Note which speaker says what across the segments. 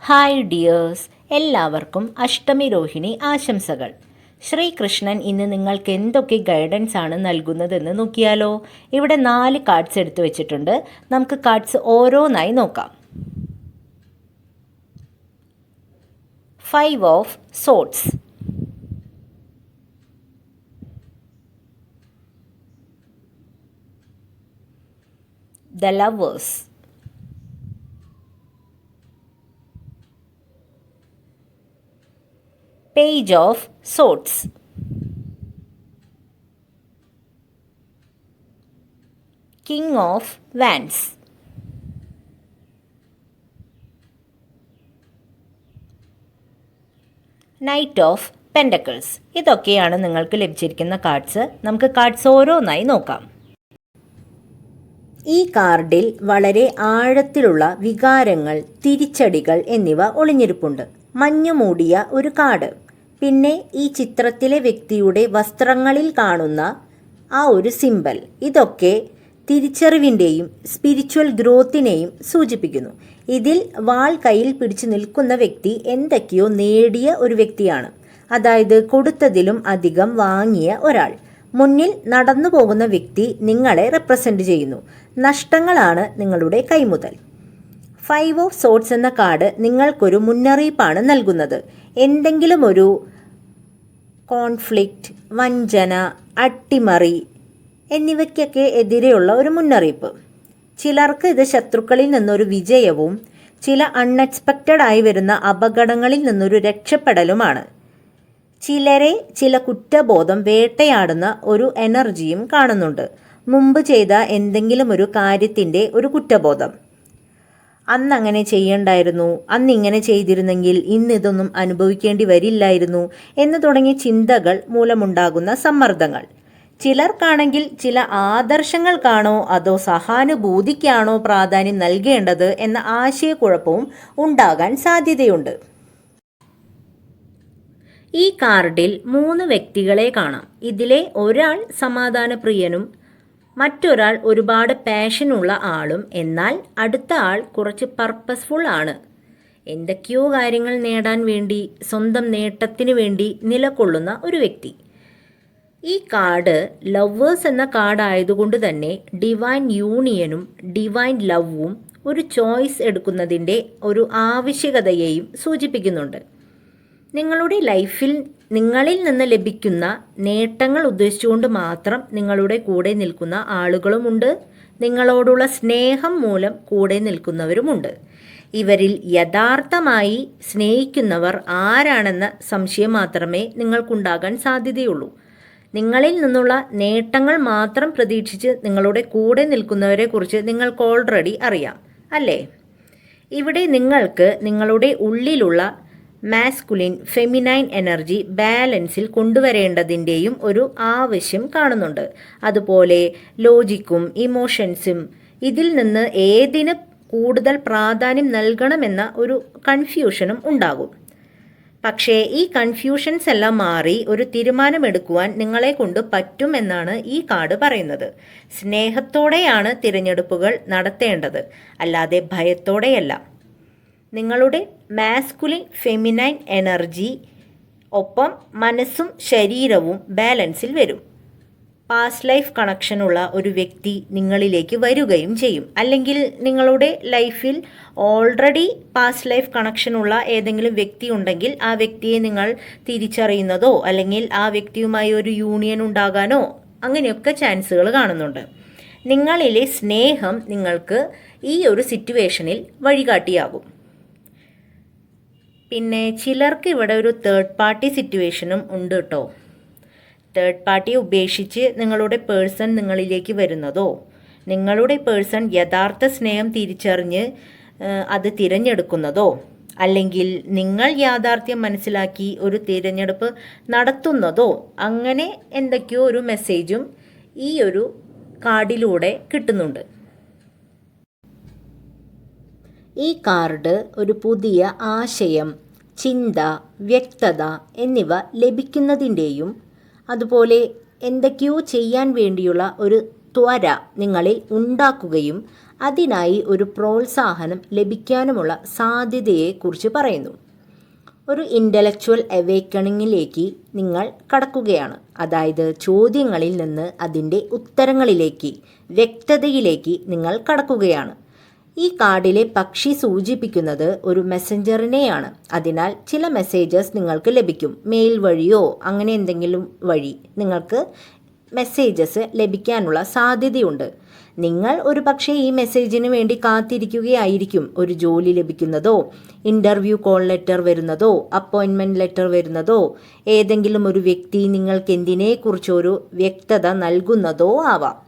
Speaker 1: Hi dears എല്ലാവർക്കും അഷ്ടമി രോഹിണി ആശംസകൾ. ശ്രീകൃഷ്ണൻ ഇന്ന് നിങ്ങൾക്ക് എന്തൊക്കെ ഗൈഡൻസ് ആണ് നൽകുന്നതെന്ന് നോക്കിയാലോ? ഇവിടെ നാല് കാർഡ്സ് എടുത്തു വെച്ചിട്ടുണ്ട്. നമുക്ക് കാർഡ്സ് ഓരോന്നായി നോക്കാം. Five of swords the lovers Page of swords king of wands knight of pentacles ഇതൊക്കെയാണ് നിങ്ങൾക്ക് ലഭിച്ചിരിക്കുന്ന കാർഡ്സ് നമുക്ക് കാർഡ്സ് ഓരോന്നായി നോക്കാം. ഈ കാർഡിൽ വളരെ ആഴത്തിലുള്ള വികാരങ്ങൾ തിരിച്ചടികൾ എന്നിവ ഒളിഞ്ഞിരിപ്പുണ്ട്. മഞ്ഞുമൂടിയ ഒരു കാർഡ്. പിന്നെ ഈ ചിത്രത്തിലെ വ്യക്തിയുടെ വസ്ത്രങ്ങളിൽ കാണുന്ന ആ ഒരു സിമ്പൽ. ഇതൊക്കെ തിരിച്ചറിവിന്റെയും സ്പിരിച്വൽ ഗ്രോത്തിനെയും സൂചിപ്പിക്കുന്നു. ഇതിൽ വാൾ കയ്യിൽ പിടിച്ചു നിൽക്കുന്ന വ്യക്തി എന്തൊക്കെയോ നേടിയ ഒരു വ്യക്തിയാണ്. അതായത് കൊടുത്തതിലും അധികം വാങ്ങിയ ഒരാൾ. മുന്നിൽ നടന്നു പോകുന്ന വ്യക്തി നിങ്ങളെ റെപ്രസെന്റ് ചെയ്യുന്നു. നഷ്ടങ്ങളാണ് നിങ്ങളുടെ കൈമുതൽ. ഫൈവ് ഓഫ് സോട്ട്സ് എന്ന കാർഡ് നിങ്ങൾക്കൊരു മുന്നറിയിപ്പാണ് നൽകുന്നത്. എന്തെങ്കിലും ഒരു കോൺഫ്ലിക്റ്റ് വഞ്ചന അട്ടിമറി എന്നിവയ്ക്കൊക്കെ എതിരെയുള്ള ഒരു മുന്നറിയിപ്പ്. ചിലർക്ക് ഇത് ശത്രുക്കളിൽ നിന്നൊരു വിജയവും ചില അൺഎക്സ്പെക്റ്റഡ് ആയി വരുന്ന അപകടങ്ങളിൽ നിന്നൊരു രക്ഷപ്പെടലുമാണ്. ചിലരെ ചില കുറ്റബോധം വേട്ടയാടുന്ന ഒരു എനർജിയും കാണുന്നുണ്ട്. മുമ്പ് ചെയ്ത എന്തെങ്കിലും ഒരു കാര്യത്തിന്റെ ഒരു കുറ്റബോധം. അന്ന് അങ്ങനെ ചെയ്യണ്ടായിരുന്നു. അന്ന് ഇങ്ങനെ ചെയ്തിരുന്നെങ്കിൽ ഇന്ന് ഇതൊന്നും അനുഭവിക്കേണ്ടി വരില്ലായിരുന്നു എന്ന് തുടങ്ങിയ ചിന്തകൾ മൂലമുണ്ടാകുന്ന സമ്മർദ്ദങ്ങൾ. ചിലർക്കാണെങ്കിൽ ചില ആദർശങ്ങൾക്കാണോ അതോ സഹാനുഭൂതിക്കാണോ പ്രാധാന്യം നൽകേണ്ടത് എന്ന ആശയക്കുഴപ്പവും ഉണ്ടാകാൻ സാധ്യതയുണ്ട്. ഈ കാർഡിൽ മൂന്ന് വ്യക്തികളെ കാണാം. ഇതിലെ ഒരാൾ സമാധാനപ്രിയനും മറ്റൊരാൾ ഒരുപാട് പാഷനുള്ള ആളും. എന്നാൽ അടുത്ത ആൾ കുറച്ച് പർപ്പസ്ഫുൾ ആണ്. എന്തൊക്കെയോ കാര്യങ്ങൾ നേടാൻ വേണ്ടി സ്വന്തം നേട്ടത്തിന് വേണ്ടി നിലകൊള്ളുന്ന ഒരു വ്യക്തി. ഈ കാർഡ് ലവേഴ്സ് എന്ന കാർഡ് ആയതുകൊണ്ട് തന്നെ ഡിവൈൻ യൂണിയനും ഡിവൈൻ ലവും ഒരു ചോയ്സ് എടുക്കുന്നതിന്റെ ഒരു ആവശ്യകതയെയും സൂചിപ്പിക്കുന്നുണ്ട്. നിങ്ങളുടെ ലൈഫിൽ നിങ്ങളിൽ നിന്ന് ലഭിക്കുന്ന നേട്ടങ്ങൾ ഉദ്ദേശിച്ചുകൊണ്ട് മാത്രം നിങ്ങളുടെ കൂടെ നിൽക്കുന്ന ആളുകളുമുണ്ട് നിങ്ങളോടുള്ള സ്നേഹം മൂലം കൂടെ നിൽക്കുന്നവരുമുണ്ട്. ഇവരിൽ യഥാർത്ഥമായി സ്നേഹിക്കുന്നവർ ആരാണെന്ന സംശയം മാത്രമേ നിങ്ങൾക്കുണ്ടാകാൻ സാധ്യതയുള്ളൂ. നിങ്ങളിൽ നിന്നുള്ള നേട്ടങ്ങൾ മാത്രം പ്രതീക്ഷിച്ച് നിങ്ങളുടെ കൂടെ നിൽക്കുന്നവരെ കുറിച്ച് നിങ്ങൾക്ക് ഓൾറെഡി അറിയാം അല്ലേ? ഇവിടെ നിങ്ങൾക്ക് നിങ്ങളുടെ ഉള്ളിലുള്ള മാസ്കുലിൻ ഫെമിനൈൻ എനർജി ബാലൻസിൽ കൊണ്ടുവരേണ്ടതിന്റെയും ഒരു ആവശ്യം കാണുന്നുണ്ട്. അതുപോലെ ലോജിക്കും ഇമോഷൻസും ഇതിൽ നിന്ന് ഏതിന് കൂടുതൽ പ്രാധാന്യം നൽകണമെന്ന ഒരു കൺഫ്യൂഷനും ഉണ്ടാകും. പക്ഷേ ഈ കൺഫ്യൂഷൻസ് എല്ലാം മാറി ഒരു തീരുമാനമെടുക്കുവാൻ നിങ്ങളെ കൊണ്ട് പറ്റുമെന്നാണ് ഈ കാർഡ് പറയുന്നത്. സ്നേഹത്തോടെയാണ് തിരഞ്ഞെടുപ്പുകൾ നടത്തേണ്ടത്. അല്ലാതെ ഭയത്തോടെയല്ല. നിങ്ങളുടെ മാസ്കുലിൻ ഫെമിനൈൻ എനർജി ഒപ്പം മനസ്സും ശരീരവും ബാലൻസിൽ വരും. പാസ്റ്റ് ലൈഫ് കണക്ഷനുള്ള ഒരു വ്യക്തി നിങ്ങളിലേക്ക് വരികയും ചെയ്യും. അല്ലെങ്കിൽ നിങ്ങളുടെ ലൈഫിൽ ഓൾറെഡി പാസ്റ്റ് ലൈഫ് കണക്ഷനുള്ള ഏതെങ്കിലും വ്യക്തി ഉണ്ടെങ്കിൽ ആ വ്യക്തിയെ നിങ്ങൾ തിരിച്ചറിയുന്നതോ അല്ലെങ്കിൽ ആ വ്യക്തിയുമായി ഒരു യൂണിയൻ ഉണ്ടാകാനോ അങ്ങനെയൊക്കെ ചാൻസുകൾ കാണുന്നുണ്ട്. നിങ്ങളിലെ സ്നേഹം നിങ്ങൾക്ക് ഈ ഒരു സിറ്റുവേഷനിൽ വഴികാട്ടിയാകും. പിന്നെ ചിലർക്ക് ഇവിടെ ഒരു തേർഡ് പാർട്ടി സിറ്റുവേഷനും ഉണ്ട് കേട്ടോ തേർഡ് പാർട്ടി ഉപേക്ഷിച്ച് നിങ്ങളുടെ പേഴ്സൺ നിങ്ങളിലേക്ക് വരുന്നതോ നിങ്ങളുടെ പേഴ്സൺ യഥാർത്ഥ സ്നേഹം തിരിച്ചറിഞ്ഞ് അത് തിരഞ്ഞെടുക്കുന്നതോ അല്ലെങ്കിൽ നിങ്ങൾ യാഥാർത്ഥ്യം മനസ്സിലാക്കി ഒരു തിരഞ്ഞെടുപ്പ് നടത്തുന്നതോ അങ്ങനെ എന്തൊക്കെയോ ഒരു മെസ്സേജും ഈ ഒരു കാർഡിലൂടെ കിട്ടുന്നുണ്ട്. ഈ കാർഡ് ഒരു പുതിയ ആശയം ചിന്ത വ്യക്തത എന്നിവ ലഭിക്കുന്നതിന്റെയും അതുപോലെ എന്തൊക്കെയോ ചെയ്യാൻ വേണ്ടിയുള്ള ഒരു ത്വര നിങ്ങളിൽ ഉണ്ടാക്കുകയും അതിനായി ഒരു പ്രോത്സാഹനം ലഭിക്കാനുമുള്ള സാധ്യതയെക്കുറിച്ച് പറയുന്നു. ഒരു ഇന്റലക്ച്വൽ അവേക്കണിങ്ങിലേക്ക് നിങ്ങൾ കടക്കുകയാണ്. അതായത് ചോദ്യങ്ങളിൽ നിന്ന് അതിന്റെ ഉത്തരങ്ങളിലേക്ക് വ്യക്തതയിലേക്ക് നിങ്ങൾ കടക്കുകയാണ്. ഈ കാർഡിലെ പക്ഷി സൂചിപ്പിക്കുന്നത് ഒരു മെസ്സഞ്ചറിനെയാണ് അതിനാൽ ചില മെസ്സേജസ് നിങ്ങൾക്ക് ലഭിക്കും. മെയിൽ വഴിയോ അങ്ങനെ എന്തെങ്കിലും വഴി നിങ്ങൾക്ക് മെസ്സേജസ് ലഭിക്കാനുള്ള സാധ്യതയുണ്ട്. നിങ്ങൾ ഒരു പക്ഷേ ഈ മെസ്സേജിന് വേണ്ടി കാത്തിരിക്കുകയായിരിക്കും. ഒരു ജോലി ലഭിക്കുന്നതോ ഇന്റർവ്യൂ കോൾ ലെറ്റർ വരുന്നതോ അപ്പോയിൻമെന്റ് ലെറ്റർ വരുന്നതോ ഏതെങ്കിലും ഒരു വ്യക്തി നിങ്ങൾക്ക് എന്തിനെക്കുറിച്ചൊരു വ്യക്തത നൽകുന്നതോ ആവാം.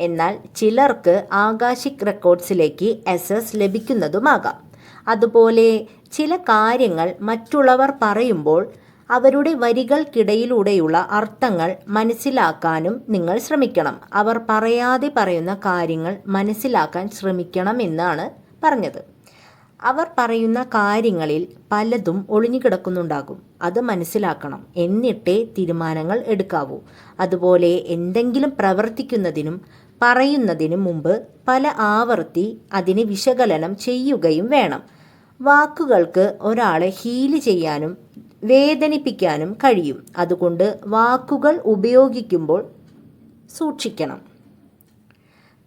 Speaker 1: എന്നാൽ ചിലർക്ക് ആകാശിക് റെക്കോർഡ്സിലേക്ക് എസ് ലഭിക്കുന്നതുമാകാം. അതുപോലെ ചില കാര്യങ്ങൾ മറ്റുള്ളവർ പറയുമ്പോൾ അവരുടെ വരികൾക്കിടയിലൂടെയുള്ള അർത്ഥങ്ങൾ മനസ്സിലാക്കാനും നിങ്ങൾ ശ്രമിക്കണം. അവർ പറയാതെ പറയുന്ന കാര്യങ്ങൾ മനസ്സിലാക്കാൻ ശ്രമിക്കണം എന്നാണ് പറഞ്ഞത്. അവർ പറയുന്ന കാര്യങ്ങളിൽ പലതും ഒളിഞ്ഞുകിടക്കുന്നുണ്ടാകും. അത് മനസ്സിലാക്കണം. എന്നിട്ടേ തീരുമാനങ്ങൾ എടുക്കാവൂ. അതുപോലെ എന്തെങ്കിലും പ്രവർത്തിക്കുന്നതിനും പറയുന്നതിനും മുമ്പ് പല ആവർത്തി അതിനെ വിശകലനം ചെയ്യുകയും വേണം. വാക്കുകൾക്ക് ഒരാളെ ഹീൽ ചെയ്യാനും വേദനിപ്പിക്കാനും കഴിയും. അതുകൊണ്ട് വാക്കുകൾ ഉപയോഗിക്കുമ്പോൾ സൂക്ഷിക്കണം.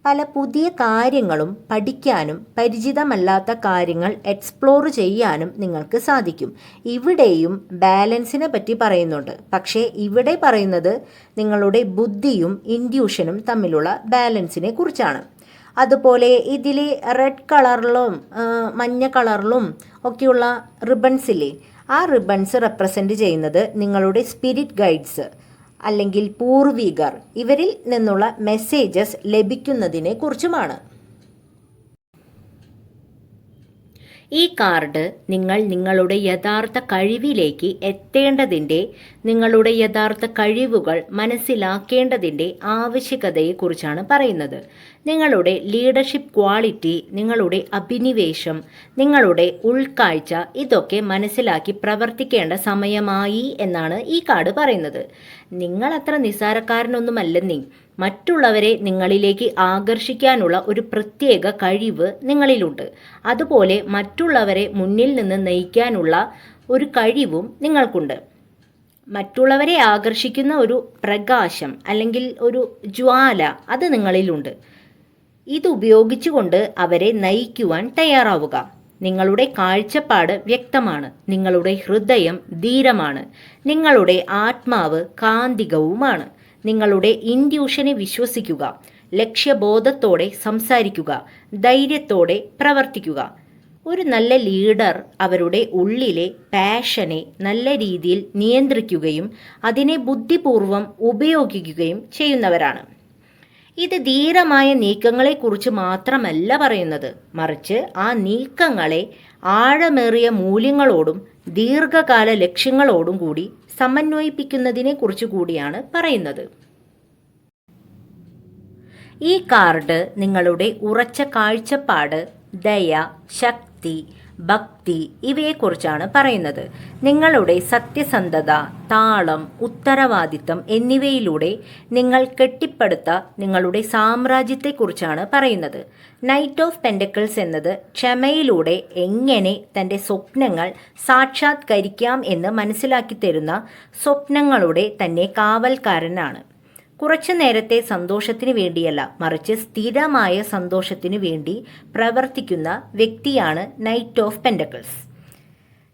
Speaker 1: പല പുതിയ കാര്യങ്ങളും പഠിക്കാനും പരിചിതമല്ലാത്ത കാര്യങ്ങൾ എക്സ്പ്ലോർ ചെയ്യാനും നിങ്ങൾക്ക് സാധിക്കും. ഇവിടെയും ബാലൻസിനെ പറ്റി പറയുന്നുണ്ട്. പക്ഷേ ഇവിടെ പറയുന്നത് നിങ്ങളുടെ ബുദ്ധിയും ഇൻഡ്യൂഷനും തമ്മിലുള്ള ബാലൻസിനെ കുറിച്ചാണ്. അതുപോലെ ഇതിൽ റെഡ് കളറിലും മഞ്ഞ കളറിലും ഒക്കെയുള്ള റിബൺസില്ലേ ആ റിബൺസ് റെപ്രസെന്റ് ചെയ്യുന്നത് നിങ്ങളുടെ സ്പിരിറ്റ് ഗൈഡ്സ് അല്ലെങ്കിൽ പൂർവികർ. ഇവരിൽ നിന്നുള്ള മെസ്സേജസ് ലഭിക്കുന്നതിനെ കുറിച്ചുമാണ്. ഈ കാർഡ് നിങ്ങൾ നിങ്ങളുടെ യഥാർത്ഥ കഴിവിലേക്ക് എത്തേണ്ടതിന്റെ നിങ്ങളുടെ യഥാർത്ഥ കഴിവുകൾ മനസ്സിലാക്കേണ്ടതിന്റെ ആവശ്യകതയെക്കുറിച്ചാണ് പറയുന്നത്. നിങ്ങളുടെ ലീഡർഷിപ്പ് ക്വാളിറ്റി നിങ്ങളുടെ അഭിനിവേശം നിങ്ങളുടെ ഉൾക്കാഴ്ച ഇതൊക്കെ മനസ്സിലാക്കി പ്രവർത്തിക്കേണ്ട സമയമായി എന്നാണ് ഈ കാർഡ് പറയുന്നത്. നിങ്ങൾ അത്ര നിസ്സാരക്കാരനൊന്നുമല്ലെന്നേ മറ്റുള്ളവരെ നിങ്ങളിലേക്ക് ആകർഷിക്കാനുള്ള ഒരു പ്രത്യേക കഴിവ് നിങ്ങളിലുണ്ട്. അതുപോലെ മറ്റുള്ളവരെ മുന്നിൽ നിന്ന് നയിക്കാനുള്ള ഒരു കഴിവും നിങ്ങൾക്കുണ്ട്. മറ്റുള്ളവരെ ആകർഷിക്കുന്ന ഒരു പ്രകാശം അല്ലെങ്കിൽ ഒരു ജ്വാല അത് നിങ്ങളിലുണ്ട്. ഇത് ഉപയോഗിച്ചുകൊണ്ട് അവരെ നയിക്കുവാൻ തയ്യാറാവുക. നിങ്ങളുടെ കാഴ്ചപ്പാട് വ്യക്തമാണ്. നിങ്ങളുടെ ഹൃദയം ധീരമാണ്. നിങ്ങളുടെ ആത്മാവ് കാന്തികവുമാണ്. നിങ്ങളുടെ ഇൻഡ്യൂഷനെ വിശ്വസിക്കുക. ലക്ഷ്യബോധത്തോടെ സംസാരിക്കുക. ധൈര്യത്തോടെ പ്രവർത്തിക്കുക. ഒരു നല്ല ലീഡർ അവരുടെ ഉള്ളിലെ പാഷനെ നല്ല രീതിയിൽ നിയന്ത്രിക്കുകയും അതിനെ ബുദ്ധിപൂർവം ഉപയോഗിക്കുകയും ചെയ്യുന്നവരാണ്. ഇത് ധീരമായ നീക്കങ്ങളെക്കുറിച്ച് മാത്രമല്ല പറയുന്നത്. മറിച്ച് ആ നീക്കങ്ങളെ ആഴമേറിയ മൂല്യങ്ങളോടും ദീർഘകാല ലക്ഷ്യങ്ങളോടും കൂടി സമന്വയിപ്പിക്കുന്നതിനെ കുറിച്ച് കൂടിയാണ് പറയുന്നത്. ഈ കാർഡ് നിങ്ങളുടെ ഉറച്ച കാഴ്ചപ്പാട് ദയ ശക്തി ഭക്തി ഇവയെക്കുറിച്ചാണ് പറയുന്നത്. നിങ്ങളുടെ സത്യസന്ധത താളം ഉത്തരവാദിത്തം എന്നിവയിലൂടെ നിങ്ങൾ കെട്ടിപ്പടുത്ത നിങ്ങളുടെ സാമ്രാജ്യത്തെക്കുറിച്ചാണ് പറയുന്നത്. നൈറ്റ് ഓഫ് പെൻഡക്കിൾസ് എന്നത് ക്ഷമയിലൂടെ എങ്ങനെ തന്റെ സ്വപ്നങ്ങൾ സാക്ഷാത്കരിക്കാം എന്ന് മനസ്സിലാക്കി തരുന്ന സ്വപ്നങ്ങളുടെ തന്നെ കാവൽക്കാരനാണ്. കുറച്ചു നേരത്തെ സന്തോഷത്തിന് വേണ്ടിയല്ല മറിച്ച് സ്ഥിരമായ സന്തോഷത്തിനു വേണ്ടി പ്രവർത്തിക്കുന്ന വ്യക്തിയാണ് നൈറ്റ് ഓഫ് പെൻഡക്കിൾസ്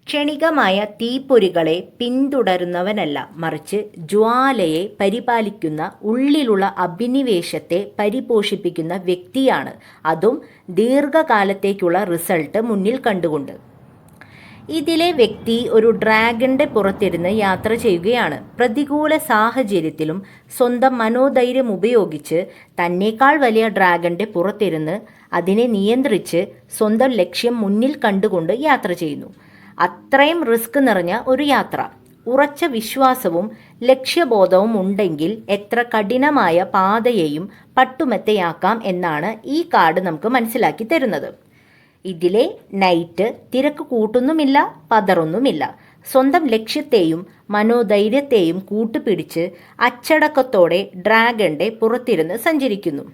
Speaker 1: ക്ഷണികമായ തീപ്പൊരികളെ പിന്തുടരുന്നവനല്ല മറിച്ച് ജ്വാലയെ പരിപാലിക്കുന്ന ഉള്ളിലുള്ള അഭിനിവേശത്തെ പരിപോഷിപ്പിക്കുന്ന വ്യക്തിയാണ്. അതും ദീർഘകാലത്തേക്കുള്ള റിസൾട്ട് മുന്നിൽ കണ്ടുകൊണ്ട്. ഇതിലെ വ്യക്തി ഒരു ഡ്രാഗന്റെ പുറത്തിരുന്ന് യാത്ര ചെയ്യുകയാണ്. പ്രതികൂല സാഹചര്യത്തിലും സ്വന്തം മനോധൈര്യം ഉപയോഗിച്ച് തന്നേക്കാൾ വലിയ ഡ്രാഗന്റെ പുറത്തിരുന്ന് അതിനെ നിയന്ത്രിച്ച് സ്വന്തം ലക്ഷ്യം മുന്നിൽ കണ്ടുകൊണ്ട് യാത്ര ചെയ്യുന്നു. അത്രയും റിസ്ക് നിറഞ്ഞ ഒരു യാത്ര. ഉറച്ച വിശ്വാസവും ലക്ഷ്യബോധവും ഉണ്ടെങ്കിൽ എത്ര കഠിനമായ പാതയെയും പട്ടുമെത്തയാക്കാം എന്നാണ് ഈ കാർഡ് നമുക്ക് മനസ്സിലാക്കി തരുന്നത്. ഇതിലെ നൈറ്റ് തിരക്ക് കൂട്ടുന്നുമില്ല പതറൊന്നുമില്ല. സ്വന്തം ലക്ഷ്യത്തെയും മനോധൈര്യത്തെയും കൂട്ടുപിടിച്ച് അച്ചടക്കത്തോടെ ഡ്രാഗന്റെ പുറത്തിരുന്ന് സഞ്ചരിക്കുന്നു.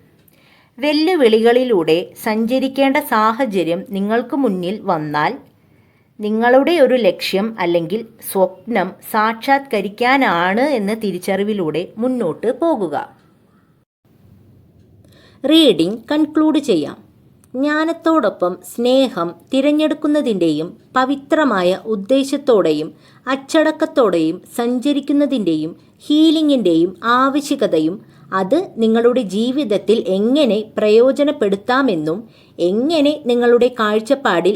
Speaker 1: വെല്ലുവിളികളിലൂടെ സഞ്ചരിക്കേണ്ട സാഹചര്യം നിങ്ങൾക്ക് മുന്നിൽ വന്നാൽ നിങ്ങളുടെ ഒരു ലക്ഷ്യം അല്ലെങ്കിൽ സ്വപ്നം സാക്ഷാത്കരിക്കാനാണ് എന്ന തിരിച്ചറിവിലൂടെ മുന്നോട്ട് പോകുക. റീഡിംഗ് കൺക്ലൂഡ് ചെയ്യാം. ജ്ഞാനത്തോടൊപ്പം സ്നേഹം തിരഞ്ഞെടുക്കുന്നതിന്റെയും പവിത്രമായ ഉദ്ദേശത്തോടെയും അച്ചടക്കത്തോടെയും സഞ്ചരിക്കുന്നതിന്റെയും ഹീലിംഗിന്റെയും ആവശ്യകതയും അത് നിങ്ങളുടെ ജീവിതത്തിൽ എങ്ങനെ പ്രയോജനപ്പെടുത്താമെന്നും എങ്ങനെ നിങ്ങളുടെ കാഴ്ചപ്പാടിൽ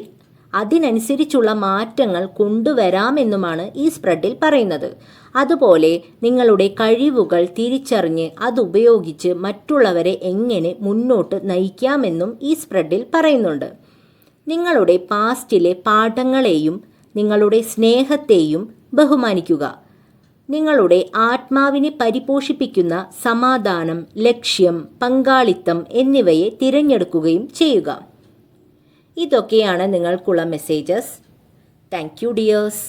Speaker 1: അതിനനുസരിച്ചുള്ള മാറ്റങ്ങൾ കൊണ്ടുവരാമെന്നുമാണ് ഈ സ്പ്രെഡിൽ പറയുന്നത്. അതുപോലെ നിങ്ങളുടെ കഴിവുകൾ തിരിച്ചറിഞ്ഞ് അതുപയോഗിച്ച് മറ്റുള്ളവരെ എങ്ങനെ മുന്നോട്ട് നയിക്കാമെന്നും ഈ സ്പ്രെഡിൽ പറയുന്നുണ്ട്. നിങ്ങളുടെ പാസ്റ്റിലെ പാഠങ്ങളെയും നിങ്ങളുടെ സ്നേഹത്തെയും ബഹുമാനിക്കുക. നിങ്ങളുടെ ആത്മാവിനെ പരിപോഷിപ്പിക്കുന്ന സമാധാനം ലക്ഷ്യം പങ്കാളിത്തം എന്നിവയെ തിരഞ്ഞെടുക്കുകയും ചെയ്യുക. ഇതൊക്കെയാണ് നിങ്ങൾക്കുള്ള മെസ്സേജസ് താങ്ക് യു ഡിയേഴ്സ്